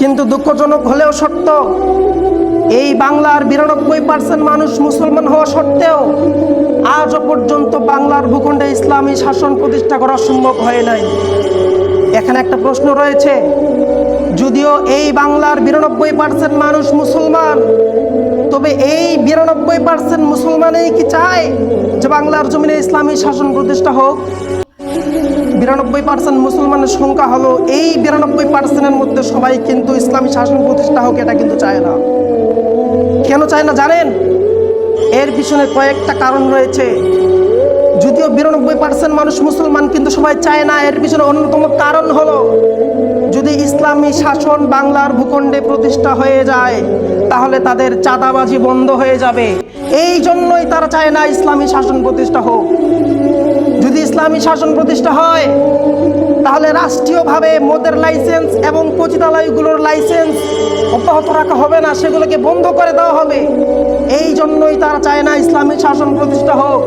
কিন্তু দুঃখজনক হলেও সত্য, এই বাংলার বিরানব্বই পার্সেন্ট মানুষ মুসলমান হওয়া সত্ত্বেও আজও পর্যন্ত বাংলার ভূখণ্ডে ইসলামী শাসন প্রতিষ্ঠা করা সম্ভব হয় নাই। এখানে একটা প্রশ্ন রয়েছে, যদিও এই বাংলার বিরানব্বই পার্সেন্ট মানুষ মুসলমান, তবে এই বিরানব্বই পার্সেন্ট মুসলমানই কি চায় যে বাংলার জমিনে ইসলামী শাসন প্রতিষ্ঠা হোক? বিরানব্বই পার্সেন্ট মুসলমানের সংখ্যা হলো এই বিরানব্বই পার্সেন্টের মধ্যে সবাই কিন্তু ইসলামী শাসন প্রতিষ্ঠা হোক, এটা কিন্তু চায় না। কেন চায় না জানেন? এর পিছনে কয়েকটা কারণ রয়েছে। যদিও বিরানব্বই পার্সেন্ট মানুষ মুসলমান, কিন্তু সবাই চায় না। এর পিছনে অন্যতম কারণ হলো, যদি ইসলামী শাসন বাংলার ভূখণ্ডে প্রতিষ্ঠা হয়ে যায়, তাহলে তাদের চাঁদাবাজি বন্ধ হয়ে যাবে। এই জন্যই তারা চায় না ইসলামী শাসন প্রতিষ্ঠা হোক। ইসলামী শাসন প্রতিষ্ঠা হয়, তাহলে রাষ্ট্রীয়ভাবে মদের লাইসেন্স এবং পচিতালয়গুলোর লাইসেন্স অব্যাহত রাখা হবে না, সেগুলোকে বন্ধ করে দেওয়া হবে। এই জন্যই তারা চায় না ইসলামী শাসন প্রতিষ্ঠা হোক।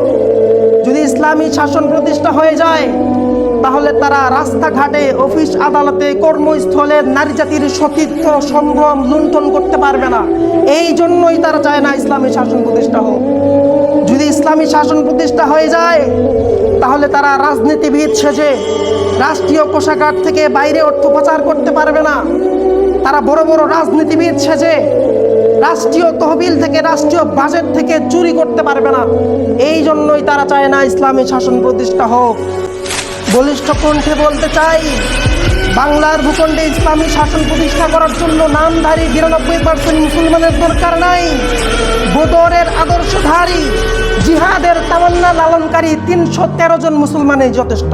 যদি ইসলামী শাসন প্রতিষ্ঠা হয়ে যায় তাহলে তারা রাস্তাঘাটে, অফিস আদালতে, কর্মস্থলে নারী জাতির সতীর্থ সম্ভ্রম লুণ্ঠন করতে পারবে না। এই জন্যই তারা চায় না ইসলামী শাসন প্রতিষ্ঠা হোক। যদি ইসলামী শাসন প্রতিষ্ঠা হয়ে যায়, তাহলে তারা রাজনীতিবিদ সেজে রাষ্ট্রীয় কোষাগার থেকে বাইরে অর্থ পাচার করতে পারবে না। তারা বড় বড় রাজনীতিবিদ সেজে রাষ্ট্রীয় তহবিল থেকে, রাষ্ট্রীয় বাজেট থেকে চুরি করতে পারবে না। এই জন্যই তারা চায় না ইসলামী শাসন প্রতিষ্ঠা হোক। বলিষ্ঠ কণ্ঠে বলতে চাই, বাংলার ভূখণ্ডে ইসলামী শাসন প্রতিষ্ঠা করার জন্য নামধারী বিরানব্বই পার্সেন্ট মুসলমানের দরকার নাই। বোদরের আদর্শধারী, জিহাদের তামান্না লালনকারী তিনশো তেরো জন মুসলমানই যথেষ্ট।